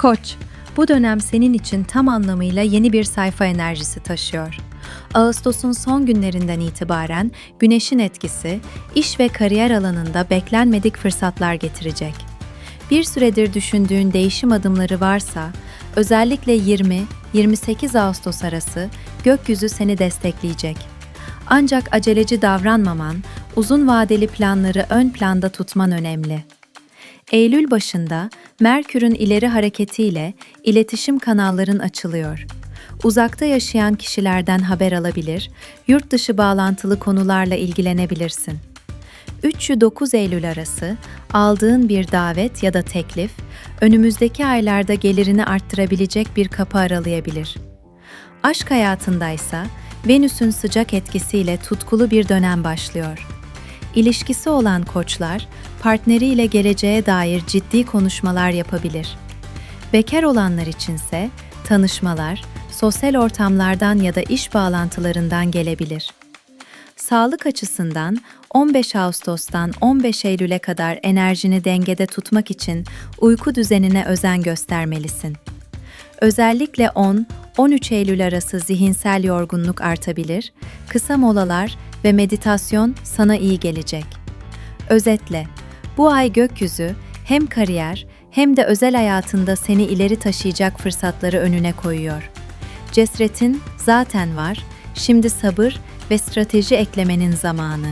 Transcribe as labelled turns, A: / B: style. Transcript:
A: Koç, bu dönem senin için tam anlamıyla yeni bir sayfa enerjisi taşıyor. Ağustos'un son günlerinden itibaren Güneş'in etkisi iş ve kariyer alanında beklenmedik fırsatlar getirecek. Bir süredir düşündüğün değişim adımları varsa, özellikle 20-28 Ağustos arası gökyüzü seni destekleyecek. Ancak aceleci davranmaman, uzun vadeli planları ön planda tutman önemli. Eylül başında Merkür'ün ileri hareketiyle iletişim kanalların açılıyor. Uzakta yaşayan kişilerden haber alabilir, yurt dışı bağlantılı konularla ilgilenebilirsin. 3-9 Eylül arası aldığın bir davet ya da teklif, önümüzdeki aylarda gelirini arttırabilecek bir kapı aralayabilir. Aşk hayatındaysa Venüs'ün sıcak etkisiyle tutkulu bir dönem başlıyor. İlişkisi olan koçlar, partneriyle geleceğe dair ciddi konuşmalar yapabilir. Bekar olanlar içinse tanışmalar, sosyal ortamlardan ya da iş bağlantılarından gelebilir. Sağlık açısından 15 Ağustos'tan 15 Eylül'e kadar enerjini dengede tutmak için uyku düzenine özen göstermelisin. Özellikle 10-13 Eylül arası zihinsel yorgunluk artabilir, kısa molalar ve meditasyon sana iyi gelecek. Özetle, bu ay gökyüzü hem kariyer hem de özel hayatında seni ileri taşıyacak fırsatları önüne koyuyor. Cesretin zaten var, şimdi sabır ve strateji eklemenin zamanı.